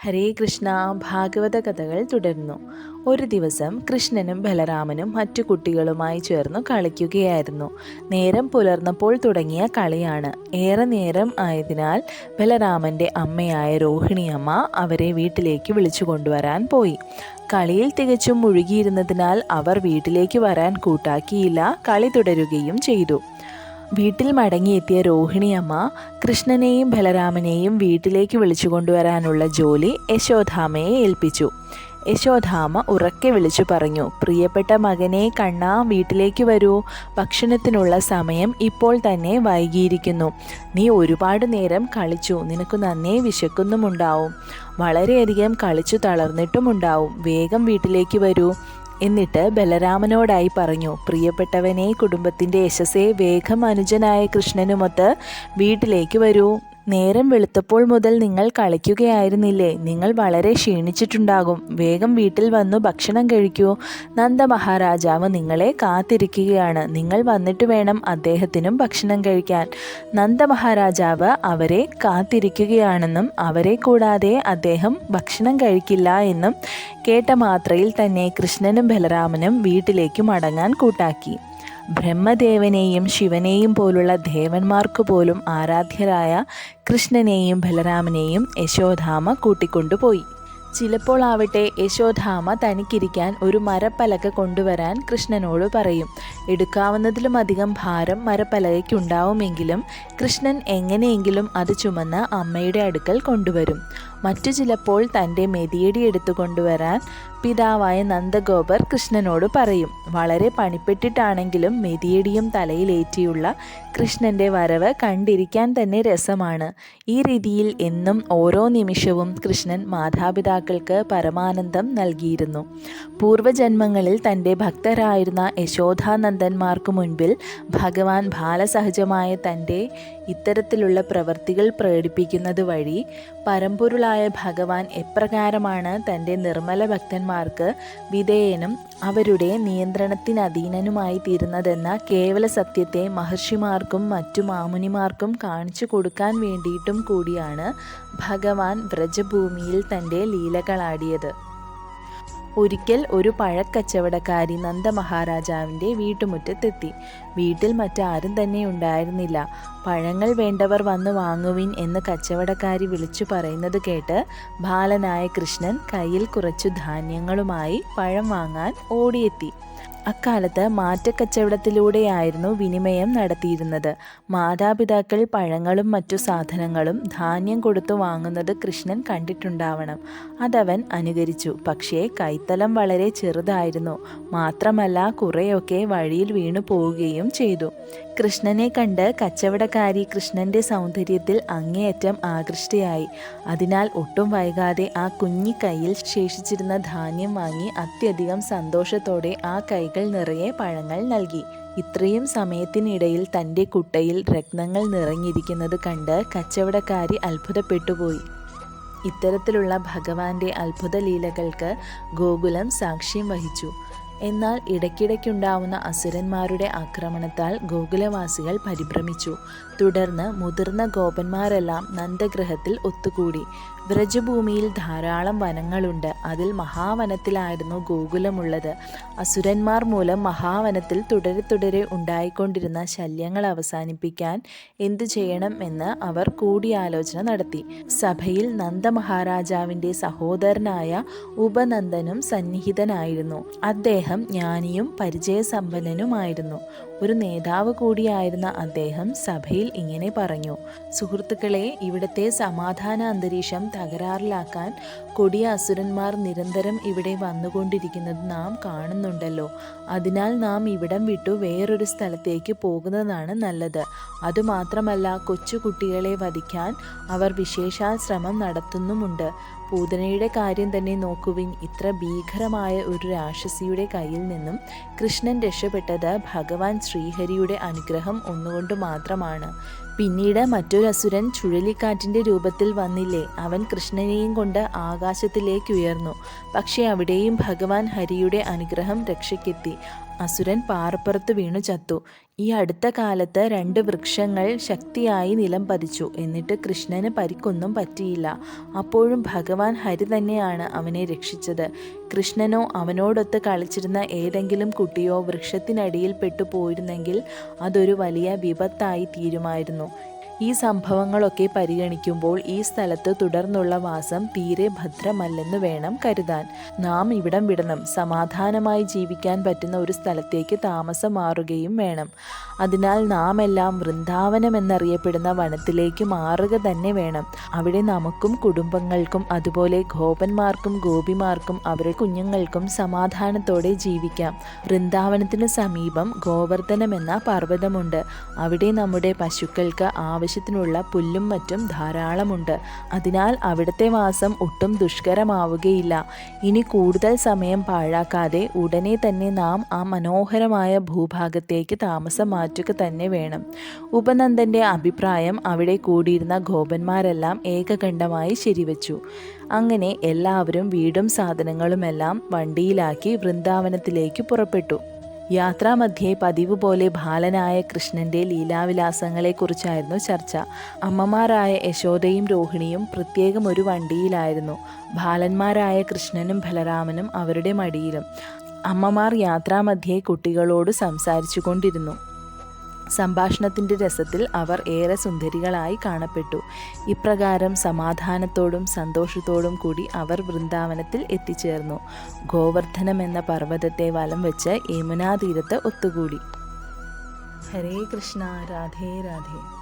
ഹരേ കൃഷ്ണ ഭാഗവത കഥകൾ തുടരുന്നു ഒരു ദിവസം കൃഷ്ണനും ബലരാമനും മറ്റു കുട്ടികളുമായി ചേർന്നു കളിക്കുകയായിരുന്നു. നേരം പുലർന്നപ്പോൾ തുടങ്ങിയ കളിയാണ്. ഏറെ നേരം ആയതിനാൽ ബലരാമന്റെ അമ്മയായ രോഹിണിയമ്മ അവരെ വീട്ടിലേക്ക് വിളിച്ചു കൊണ്ടുവരാൻ പോയി. കളിയിൽ തികച്ചും മുഴുകിയിരുന്നതിനാൽ അവർ വീട്ടിലേക്ക് വരാൻ കൂട്ടാക്കിയില്ല കളി തുടരുകയും ചെയ്തു. വീട്ടിൽ മടങ്ങിയെത്തിയ രോഹിണിയമ്മ കൃഷ്ണനെയും ബലരാമനെയും വീട്ടിലേക്ക് വിളിച്ചു കൊണ്ടുവരാനുള്ള ജോലി യശോധാമയെ ഏൽപ്പിച്ചു. യശോധാമ ഉറക്കെ വിളിച്ചു പറഞ്ഞു പ്രിയപ്പെട്ട മകനെ കണ്ണാ വീട്ടിലേക്ക് വരൂ. ഭക്ഷണത്തിനുള്ള സമയം ഇപ്പോൾ തന്നെ വൈകിയിരിക്കുന്നു. നീ ഒരുപാട് നേരം കളിച്ചു. നിനക്ക് നന്നേ വിശക്കുന്നുമുണ്ടാവും. വളരെയധികം കളിച്ചു തളർന്നിട്ടുമുണ്ടാവും. വേഗം വീട്ടിലേക്ക് വരൂ. എന്നിട്ട് ബലരാമനോടായി പറഞ്ഞു പ്രിയപ്പെട്ടവനെ കുടുംബത്തിന്റെ യശസ്സെ വേഗം അനുജനായ കൃഷ്ണനുമൊത്ത് വീട്ടിലേക്ക് വരൂ. നേരം വെളുത്തപ്പോൾ മുതൽ നിങ്ങൾ കളിക്കുകയായിരുന്നില്ലേ? നിങ്ങൾ വളരെ ക്ഷീണിച്ചിട്ടുണ്ടാകും. വേഗം വീട്ടിൽ വന്നു ഭക്ഷണം കഴിക്കൂ. നന്ദ മഹാരാജാവ് നിങ്ങളെ കാത്തിരിക്കുകയാണ്. നിങ്ങൾ വന്നിട്ട് വേണം അദ്ദേഹത്തിനും ഭക്ഷണം കഴിക്കാൻ. നന്ദ മഹാരാജാവ് അവരെ കാത്തിരിക്കുകയാണെന്നും അവരെ കൂടാതെ അദ്ദേഹം ഭക്ഷണം കഴിക്കില്ല എന്നും കേട്ട മാത്രയിൽ തന്നെ കൃഷ്ണനും ബലരാമനും വീട്ടിലേക്ക് മടങ്ങാൻ കൂട്ടാക്കി. ബ്രഹ്മദേവനെയും ശിവനെയും പോലുള്ള ദേവന്മാർക്ക് പോലും ആരാധ്യരായ കൃഷ്ണനെയും ബലരാമനെയും യശോധാമ കൂട്ടിക്കൊണ്ടുപോയി. ചിലപ്പോൾ ആവട്ടെ യശോധാമ തനിക്കിരിക്കാൻ ഒരു മരപ്പലക കൊണ്ടുവരാൻ കൃഷ്ണനോട് പറയും. എടുക്കാവുന്നതിലും അധികം ഭാരം മരപ്പലകയ്ക്കുണ്ടാവുമെങ്കിലും കൃഷ്ണൻ എങ്ങനെയെങ്കിലും അത് ചുമന്ന് അമ്മയുടെ അടുക്കൽ കൊണ്ടുവരും. മറ്റു ചിലപ്പോൾ തന്റെ മെതിയടി എടുത്തു കൊണ്ടുവരാൻ പിതാവായ നന്ദഗോപർ കൃഷ്ണനോട് പറയും. വളരെ പണിപ്പെട്ടിട്ടാണെങ്കിലും മെതിയടിയും തലയിലേറ്റിയുള്ള കൃഷ്ണന്റെ വരവ് കണ്ടിരിക്കാൻ തന്നെ രസമാണ്. ഈ രീതിയിൽ എന്നും ഓരോ നിമിഷവും കൃഷ്ണൻ മാതാപിതാക്കൾക്ക് പരമാനന്ദം നൽകിയിരുന്നു. പൂർവജന്മങ്ങളിൽ തന്റെ ഭക്തരായിരുന്ന യശോധാനന്ദന്മാർക്ക് മുൻപിൽ ഭഗവാൻ ബാലസഹജമായ തന്റെ ഇത്തരത്തിലുള്ള പ്രവൃത്തികൾ പ്രകടിപ്പിക്കുന്നത് വഴി പരമ്പൊരുളായ ഭഗവാൻ എപ്രകാരമാണ് തന്റെ നിർമ്മല ഭക്തന്മാർക്ക് വിധേയനും അവരുടെ നിയന്ത്രണത്തിനധീനനുമായി തീരുന്നതെന്ന കേവല സത്യത്തെ മഹർഷിമാർക്കും മറ്റു മാമുനിമാർക്കും കാണിച്ചു കൊടുക്കാൻ വേണ്ടിയിട്ടും കൂടിയാണ് ഭഗവാൻ വ്രജഭൂമിയിൽ തന്റെ ലീലകളാടിയത്. ഒരിക്കൽ ഒരു പഴക്കച്ചവടക്കാരി നന്ദമഹാരാജാവിന്റെ വീട്ടുമുറ്റത്തെത്തി. വീട്ടിൽ മറ്റാരും തന്നെ ഉണ്ടായിരുന്നില്ല. പഴങ്ങൾ വേണ്ടവർ വന്ന് വാങ്ങുവിൻ എന്ന് കച്ചവടക്കാരി വിളിച്ചു പറയുന്നത് കേട്ട് ബാലനായ കൃഷ്ണൻ കയ്യിൽ കുറച്ചു ധാന്യങ്ങളുമായി പഴം വാങ്ങാൻ ഓടിയെത്തി. അക്കാലത്ത് മാറ്റക്കച്ചവടത്തിലൂടെയായിരുന്നു വിനിമയം നടത്തിയിരുന്നത്. മാതാപിതാക്കൾ പഴങ്ങളും മറ്റു സാധനങ്ങളും ധാന്യം കൊടുത്തു വാങ്ങുന്നത് കൃഷ്ണൻ കണ്ടിട്ടുണ്ടാവണം. അതവൻ അനുകരിച്ചു. പക്ഷേ കൈത്തലം വളരെ ചെറുതായിരുന്നു. മാത്രമല്ല കുറേയൊക്കെ വഴിയിൽ വീണു പോവുകയും ചെയ്തു. കൃഷ്ണനെ കണ്ട് കച്ചവടക്കാരി കൃഷ്ണന്റെ സൗന്ദര്യത്തിൽ അങ്ങേയറ്റം ആകൃഷ്ടയായി. അതിനാൽ ഒട്ടും വൈകാതെ ആ കുഞ്ഞി കയ്യിൽ ശേഷിച്ചിരുന്ന ധാന്യം വാങ്ങി അത്യധികം സന്തോഷത്തോടെ ആ കൈകൾ നിറയെ പഴങ്ങൾ നൽകി. ഇത്രയും സമയത്തിനിടയിൽ തന്റെ കുട്ടയിൽ രത്നങ്ങൾ നിറഞ്ഞിരിക്കുന്നത് കണ്ട് കച്ചവടക്കാരി അത്ഭുതപ്പെട്ടുപോയി. ഇത്തരത്തിലുള്ള ഭഗവാന്റെ അത്ഭുത ലീലകൾക്ക് ഗോകുലം സാക്ഷ്യം വഹിച്ചു. എന്നാൽ ഇടയ്ക്കിടയ്ക്കുണ്ടാവുന്ന അസുരന്മാരുടെ ആക്രമണത്താൽ ഗോകുലവാസികൾ പരിഭ്രമിച്ചു. തുടർന്ന് മുതിർന്ന ഗോപന്മാരെല്ലാം നന്ദഗ്രഹത്തിൽ ഒത്തുകൂടി. വ്രജഭൂമിയിൽ ധാരാളം വനങ്ങളുണ്ട്. അതിൽ മഹാവനത്തിലായിരുന്നു ഗോകുലമുള്ളത്. അസുരന്മാർ മൂലം മഹാവനത്തിൽ തുടരെ തുടരെ ഉണ്ടായിക്കൊണ്ടിരുന്ന ശല്യങ്ങൾ അവസാനിപ്പിക്കാൻ എന്തു ചെയ്യണം എന്ന് അവർ കൂടിയാലോചന നടത്തി. സഭയിൽ നന്ദമഹാരാജാവിന്റെ സഹോദരനായ ഉപനന്ദനും സന്നിഹിതനായിരുന്നു. അദ്ദേഹം ജ്ഞാനിയും പരിചയസമ്പന്നനുമായിരുന്നു. ഒരു നേതാവ് കൂടിയായിരുന്ന അദ്ദേഹം സഭയിൽ ഇങ്ങനെ പറഞ്ഞു. സുഹൃത്തുക്കളെ ഇവിടുത്തെ സമാധാന അന്തരീക്ഷം തകരാറിലാക്കാൻ കൊടിയ അസുരന്മാർ നിരന്തരം ഇവിടെ വന്നുകൊണ്ടിരിക്കുന്നത് നാം കാണുന്നുണ്ടല്ലോ. അതിനാൽ നാം ഇവിടം വിട്ടു വേറൊരു സ്ഥലത്തേക്ക് പോകുന്നതാണ് നല്ലത്. അതുമാത്രമല്ല കൊച്ചുകുട്ടികളെ വധിക്കാൻ അവർ വിശേഷാൽ ശ്രമം നടത്തുന്നുമുണ്ട്. പൂതനയുടെ കാര്യം തന്നെ നോക്കുവിൻ. ഇത്ര ഭീകരമായ ഒരു രാക്ഷസിയുടെ കയ്യിൽ നിന്നും കൃഷ്ണൻ രക്ഷപ്പെട്ടത് ഭഗവാൻ ശ്രീഹരിയുടെ അനുഗ്രഹം ഒന്നുകൊണ്ട് മാത്രമാണ്. പിന്നീട് മറ്റൊരു അസുരൻ ചുഴലിക്കാറ്റിന്റെ രൂപത്തിൽ വന്നില്ലേ? അവൻ കൃഷ്ണനെയും കൊണ്ട് ആകാശത്തിലേക്ക് ഉയർന്നു. പക്ഷേ അവിടെയും ഭഗവാൻ ഹരിയുടെ അനുഗ്രഹം രക്ഷയ്ക്കെത്തി. അസുരൻ പാറപ്പുറത്ത് വീണു ചത്തു. ഈ അടുത്ത കാലത്ത് രണ്ട് വൃക്ഷങ്ങൾ ശക്തിയായി നിലം പതിച്ചു. എന്നിട്ട് കൃഷ്ണന് പരിക്കൊന്നും പറ്റിയില്ല. അപ്പോഴും ഭഗവാൻ ഹരി തന്നെയാണ് അവനെ രക്ഷിച്ചത്. കൃഷ്ണനോ അവനോടൊത്ത് കളിച്ചിരുന്ന ഏതെങ്കിലും കുട്ടിയോ വൃക്ഷത്തിനടിയിൽ പെട്ടു പോയിരുന്നെങ്കിൽ അതൊരു വലിയ വിപത്തായി തീരുമായിരുന്നു. ഈ സംഭവങ്ങളൊക്കെ പരിഗണിക്കുമ്പോൾ ഈ സ്ഥലത്ത് തുടർന്നുള്ള വാസം തീരെ ഭദ്രമല്ലെന്ന് വേണം കരുതാൻ. നാം ഇവിടം വിടണം. സമാധാനമായി ജീവിക്കാൻ പറ്റുന്ന ഒരു സ്ഥലത്തേക്ക് താമസം മാറുകയും വേണം. അതിനാൽ നാം എല്ലാം വൃന്ദാവനം എന്നറിയപ്പെടുന്ന വനത്തിലേക്ക് മാറുക തന്നെ വേണം. അവിടെ നമുക്കും കുടുംബങ്ങൾക്കും അതുപോലെ ഗോപന്മാർക്കും ഗോപിമാർക്കും അവരുടെ കുഞ്ഞുങ്ങൾക്കും സമാധാനത്തോടെ ജീവിക്കാം. വൃന്ദാവനത്തിന് സമീപം ഗോവർദ്ധനം എന്ന പർവതമുണ്ട്. അവിടെ നമ്മുടെ പശുക്കൾക്ക് ആവശ്യത്തിനുള്ള പുല്ലും മറ്റും ധാരാളമുണ്ട്. അതിനാൽ അവിടുത്തെ വാസം ഒട്ടും ദുഷ്കരമാവുകയില്ല. ഇനി കൂടുതൽ സമയം പാഴാക്കാതെ ഉടനെ തന്നെ നാം ആ മനോഹരമായ ഭൂഭാഗത്തേക്ക് താമസം മാറ്റുക തന്നെ വേണം. ഉപനന്ദന്റെ അഭിപ്രായം അവിടെ കൂടിയിരുന്ന ഗോപന്മാരെല്ലാം ഏകകണ്ഠമായി ശരിവച്ചു. അങ്ങനെ എല്ലാവരും വീടും സാധനങ്ങളുമെല്ലാം വണ്ടിയിലാക്കി വൃന്ദാവനത്തിലേക്ക് പുറപ്പെട്ടു. യാത്രാമധ്യേ പതിവ് പോലെ ബാലനായ കൃഷ്ണന്റെ ലീലാവിലാസങ്ങളെക്കുറിച്ചായിരുന്നു ചർച്ച. അമ്മമാരായ യശോദയും രോഹിണിയും പ്രത്യേകം ഒരു വണ്ടിയിലായിരുന്നു. ബാലന്മാരായ കൃഷ്ണനും ബലരാമനും അവരുടെ മടിയിലും. അമ്മമാർ യാത്രാമധ്യേ കുട്ടികളോട് സംസാരിച്ചു കൊണ്ടിരുന്നു സംഭാഷണത്തിന്റെ രസത്തിൽ അവർ ഏറെ സുന്ദരികളായി കാണപ്പെട്ടു. ഇപ്രകാരം സമാധാനത്തോടും സന്തോഷത്തോടും കൂടി അവർ വൃന്ദാവനത്തിൽ എത്തിച്ചേർന്നു. ഗോവർദ്ധനം എന്ന പർവതത്തെ വലം വെച്ച് യമുനാ തീരത്ത് ഒത്തുകൂടി. ഹരേ കൃഷ്ണ രാധേ രാധേ.